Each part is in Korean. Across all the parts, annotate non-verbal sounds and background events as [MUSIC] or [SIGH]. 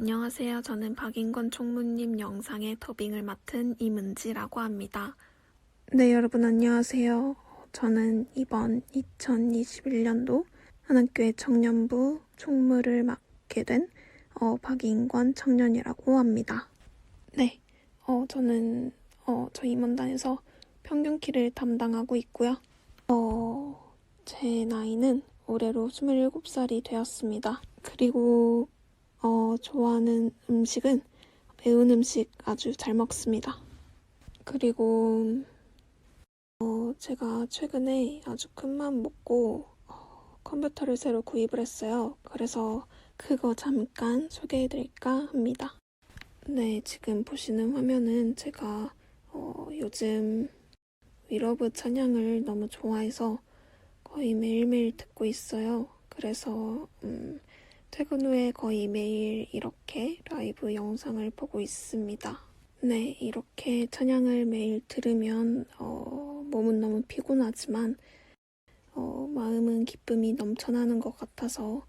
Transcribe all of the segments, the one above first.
안녕하세요. 저는 박인권 총무님 영상의 더빙을 맡은 이문지라고 합니다. 네, 여러분 안녕하세요. 저는 이번 2021년도 한학교의 청년부 총무를 맡게 된 어, 박인권 청년이라고 합니다. 네, 어, 저는 어, 저희 임원단에서 평균 키를 담당하고 있고요. 어, 제 나이는 올해로 27살이 되었습니다. 그리고 어, 좋아하는 음식은 매운 음식 아주 잘 먹습니다. 그리고 어, 제가 최근에 아주 큰맘 먹고 어, 컴퓨터를 새로 구입을 했어요. 그래서 그거 잠깐 소개해드릴까 합니다. 네, 지금 보시는 화면은 제가 어, 요즘 위러브 찬양을 너무 좋아해서 거의 매일매일 듣고 있어요. 그래서 음, 퇴근 후에 거의 매일 이렇게 라이브 영상을 보고 있습니다. 네, 이렇게 찬양을 매일 들으면 어, 몸은 너무 피곤하지만 어, 마음은 기쁨이 넘쳐나는 것 같아서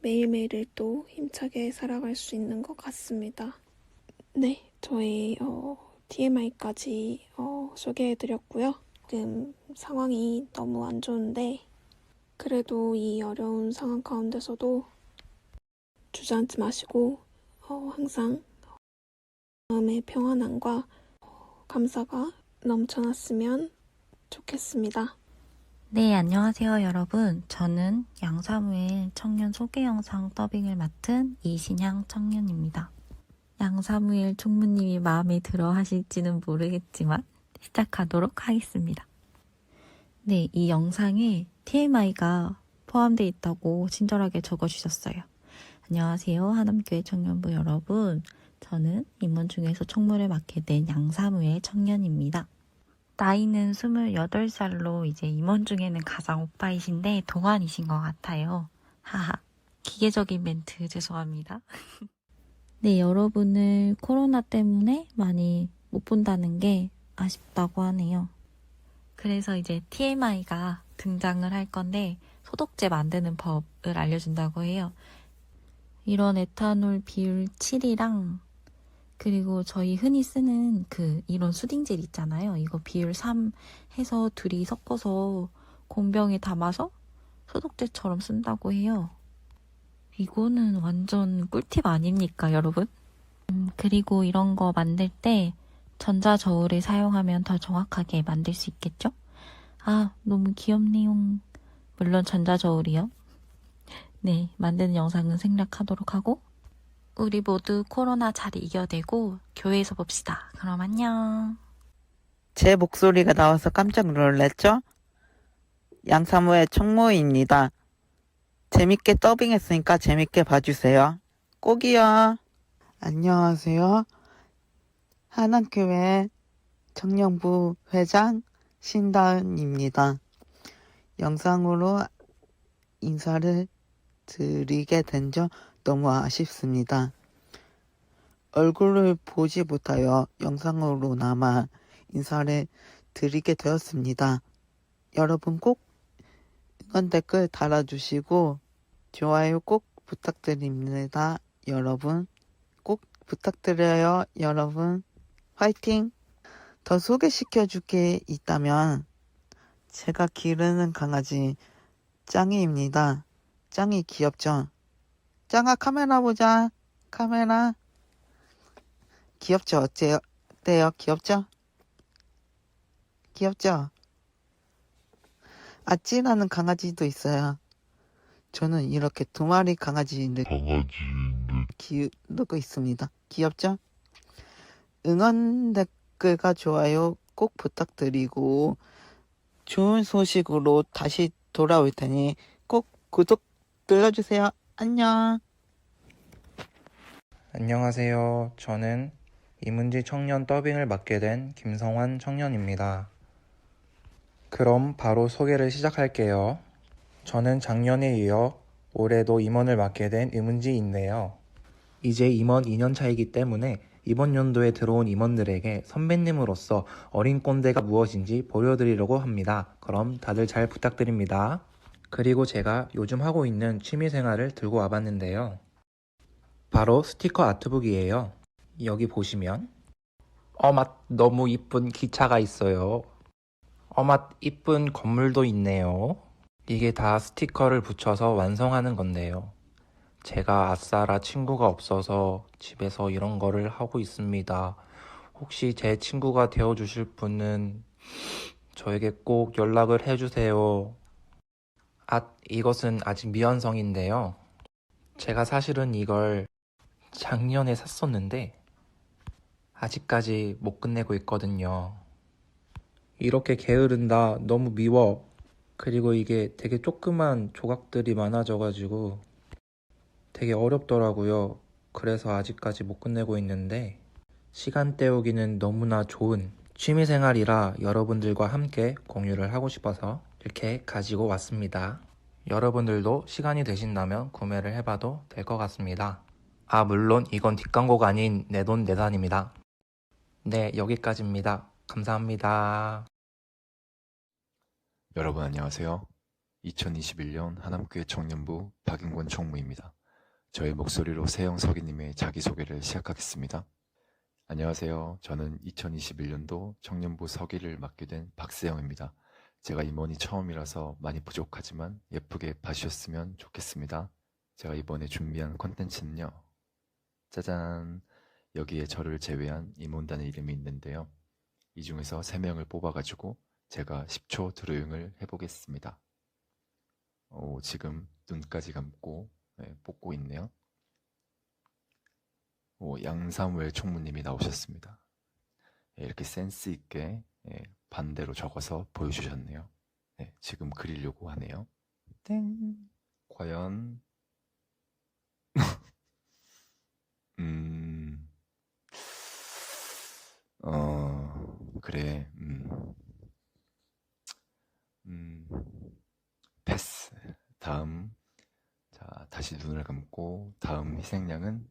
매일매일을 또 힘차게 살아갈 수 있는 것 같습니다. 네, 저희 어, TMI까지 어, 소개해드렸고요. 지금 상황이 너무 안 좋은데 그래도 이 어려운 상황 가운데서도 주저앉지 마시고 어, 항상 마음의 평안함과 어, 감사가 넘쳐났으면 좋겠습니다. 네, 안녕하세요, 여러분. 저는 양사무엘 청년 소개 영상 더빙을 맡은 이신향 청년입니다. 양사무엘 총무님이 마음에 들어 하실지는 모르겠지만 시작하도록 하겠습니다. 네, 이 영상에 TMI가 포함되어 있다고 친절하게 적어주셨어요. 안녕하세요, 하남교회 청년부 여러분. 저는 임원 중에서 총무를 맡게 된 양사무엘 청년입니다. 나이는 28살로 이제 임원 중에는 가장 오빠이신데 동안이신 것 같아요. 하하. 기계적인 멘트 죄송합니다. [LAUGHS] 네, 여러분을 코로나 때문에 많이 못 본다는 게 아쉽다고 하네요. 그래서 이제 TMI가 등장을 할 건데 소독제 만드는 법을 알려준다고 해요. 이런 에탄올 비율 7이랑 그리고 저희 흔히 쓰는 그 이런 수딩젤 있잖아요. 이거 비율 3 해서 둘이 섞어서 공병에 담아서 소독제처럼 쓴다고 해요. 이거는 완전 꿀팁 아닙니까, 여러분? 음, 그리고 이런 거 만들 때 전자 저울을 사용하면 더 정확하게 만들 수 있겠죠? 아, 너무 귀엽네요. 물론 전자 저울이요. 네, 만드는 영상은 생략하도록 하고 우리 모두 코로나 잘 이겨내고 교회에서 봅시다. 그럼 안녕. 제 목소리가 나와서 깜짝 놀랐죠? 양사무의 청모입니다. 재밌게 더빙했으니까 재밌게 봐주세요. 꼭이요. 안녕하세요. 한남교회 청년부 회장 신다은입니다. 영상으로 인사를 드리게 된 점 너무 아쉽습니다. 얼굴을 보지 못하여 영상으로나마 인사를 드리게 되었습니다. 여러분 꼭 응원 댓글 달아주시고 좋아요 꼭 부탁드립니다. 여러분 꼭 부탁드려요. 여러분 화이팅! 더 소개시켜 줄 게 있다면 제가 기르는 강아지 짱이입니다. 짱이 귀엽죠? 짱아 카메라 보자. 카메라. 귀엽죠? 어때요? 어때요? 귀엽죠? 귀엽죠? 아찌라는 강아지도 있어요. 저는 이렇게 두 마리 강아지를 기르고 있습니다. 귀엽죠? 응원 댓글과 좋아요 꼭 부탁드리고 좋은 소식으로 다시 돌아올 테니 꼭 구독 눌러주세요. 안녕. 안녕하세요. 저는 이문지 청년 더빙을 맡게 된 김성환 청년입니다. 그럼 바로 소개를 시작할게요. 저는 작년에 이어 올해도 임원을 맡게 된 이문지인데요. 이제 임원 2년 차이기 때문에 이번 연도에 들어온 임원들에게 선배님으로서 어린 꼰대가 무엇인지 보여드리려고 합니다. 그럼 다들 잘 부탁드립니다. 그리고 제가 요즘 하고 있는 취미 생활을 들고 와봤는데요. 바로 스티커 아트북이에요. 여기 보시면 어맛 너무 이쁜 기차가 있어요. 어맛 이쁜 건물도 있네요. 이게 다 스티커를 붙여서 완성하는 건데요. 제가 아싸라 친구가 없어서 집에서 이런 거를 하고 있습니다. 혹시 제 친구가 되어 주실 분은 저에게 꼭 연락을 해 주세요. 아, 이것은 아직 미완성인데요. 제가 사실은 이걸 작년에 샀었는데 아직까지 못 끝내고 있거든요. 이렇게 게으른다. 너무 미워. 그리고 이게 되게 조그만 조각들이 많아져가지고 되게 어렵더라고요. 그래서 아직까지 못 끝내고 있는데 시간 때우기는 너무나 좋은 취미생활이라 여러분들과 함께 공유를 하고 싶어서 이렇게 가지고 왔습니다. 여러분들도 시간이 되신다면 구매를 해봐도 될 것 같습니다. 아, 물론 이건 뒷광고가 아닌 내 돈 내산입니다. 네, 여기까지입니다. 감사합니다. 여러분 안녕하세요. 2021년 하남교회 청년부 박인권 총무입니다. 저의 목소리로 세영 서기님의 자기소개를 시작하겠습니다. 안녕하세요. 저는 2021년도 청년부 서기를 맡게 된 박세영입니다. 제가 임원이 처음이라서 많이 부족하지만 예쁘게 봐주셨으면 좋겠습니다. 제가 이번에 준비한 콘텐츠는요. 짜잔! 여기에 저를 제외한 임원단의 이름이 있는데요. 이 중에서 3명을 뽑아가지고 제가 10초 드로잉을 해보겠습니다. 오, 지금 눈까지 감고 네, 뽑고 있네요. 오, 양사무엘 총무님이 나오셨습니다. 네, 이렇게 센스 있게 네, 반대로 적어서 보여주셨네요. 네, 지금 그리려고 하네요. 땡. 과연 [LAUGHS] 음, 어, 그래, 음. 음, 패스. 다음. 자, 다시 눈을 감고, 다음 희생양은,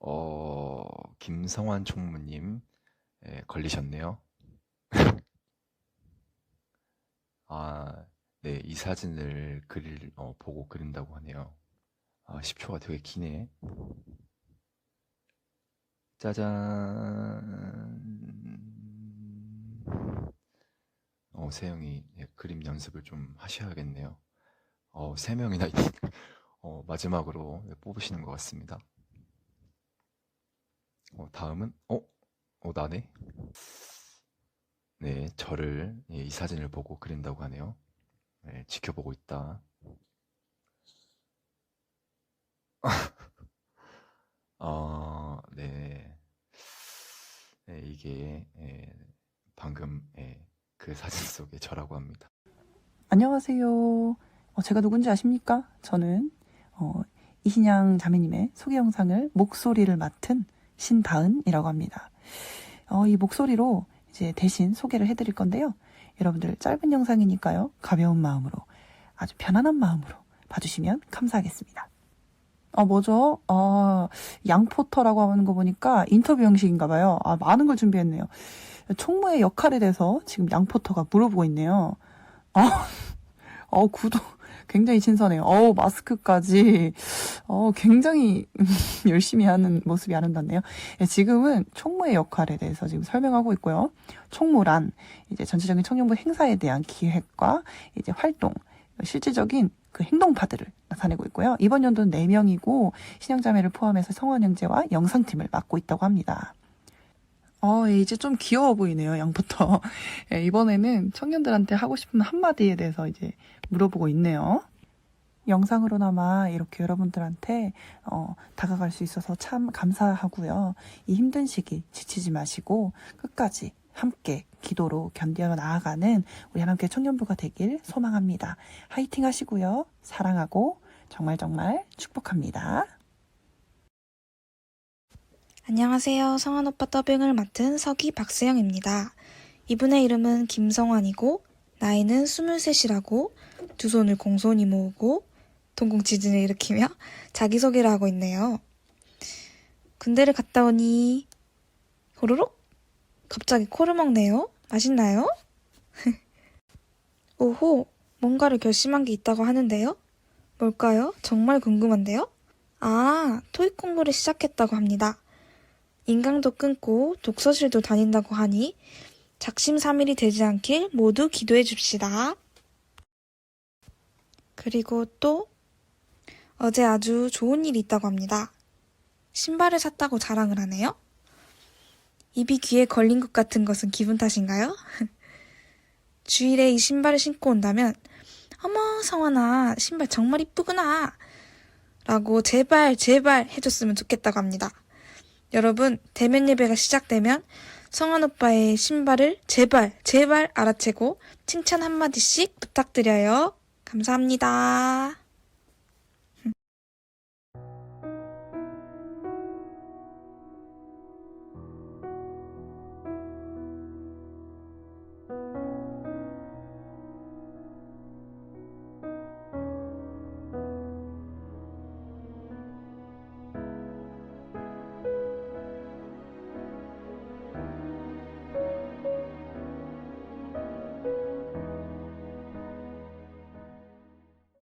어, 김성환 총무님, 예, 걸리셨네요. 아, 네, 이 사진을 그릴, 어, 보고 그린다고 하네요. 아, 10초가 되게 기네. 짜잔. 어, 세영이 예, 그림 연습을 좀 하셔야겠네요. 어, 세 명이나 어, 마지막으로 예, 뽑으시는 것 같습니다. 어, 다음은 어, 어 나네. 네, 저를 예, 이 사진을 보고 그린다고 하네요. 네, 지켜보고 있다. [LAUGHS] 어, 네. 네, 이게 예, 방금 예, 그 사진 속의 저라고 합니다. 안녕하세요. 어, 제가 누군지 아십니까? 저는 어, 이신양 자매님의 소개 영상을 목소리를 맡은 신다은이라고 합니다. 어, 이 목소리로 이제 대신 소개를 해드릴 건데요. 여러분들 짧은 영상이니까요. 가벼운 마음으로 아주 편안한 마음으로 봐주시면 감사하겠습니다. 어, 뭐죠? 아, 양포터라고 하는 거 보니까 인터뷰 형식인가 봐요. 아, 많은 걸 준비했네요. 총무의 역할에 대해서 지금 양포터가 물어보고 있네요. [LAUGHS] 어, 어, 구도 굉장히 신선해요. 어, 마스크까지. 어, 굉장히 [LAUGHS] 열심히 하는 모습이 아름답네요. 예, 지금은 총무의 역할에 대해서 지금 설명하고 있고요. 총무란 이제 전체적인 청년부 행사에 대한 기획과 이제 활동, 실질적인 그 행동파들을 나타내고 있고요. 이번 연도는 4명이고 신영자매를 포함해서 성원영재와 영상팀을 맡고 있다고 합니다. 어, 예, 이제 좀 귀여워 보이네요, 양부터. [LAUGHS] 예, 이번에는 청년들한테 하고 싶은 한마디에 대해서 이제 물어보고 있네요. 영상으로나마 이렇게 여러분들한테 어, 다가갈 수 있어서 참 감사하고요. 이 힘든 시기 지치지 마시고 끝까지 함께 기도로 견뎌 나아가는 우리 하나님께 청년부가 되길 소망합니다. 화이팅 하시고요. 사랑하고 정말 정말 축복합니다. 안녕하세요. 성한 오빠 더빙을 맡은 서기 박세영입니다. 이분의 이름은 김성환이고 나이는 23이라고 두 손을 공손히 모으고 동공지진을 일으키며 자기소개를 하고 있네요. 군대를 갔다 오니 호로록? 갑자기 코를 먹네요. 맛있나요? [LAUGHS] 오호, 뭔가를 결심한 게 있다고 하는데요. 뭘까요? 정말 궁금한데요? 아, 토익 공부를 시작했다고 합니다. 인강도 끊고 독서실도 다닌다고 하니 작심삼일이 되지 않길 모두 기도해 줍시다. 그리고 또 어제 아주 좋은 일이 있다고 합니다. 신발을 샀다고 자랑을 하네요. 입이 귀에 걸린 것 같은 것은 기분 탓인가요? [LAUGHS] 주일에 이 신발을 신고 온다면 어머 성환아 신발 정말 이쁘구나 라고 제발 제발 해줬으면 좋겠다고 합니다. 여러분 대면 예배가 시작되면 성환 오빠의 신발을 제발 제발 알아채고 칭찬 한마디씩 부탁드려요. 감사합니다.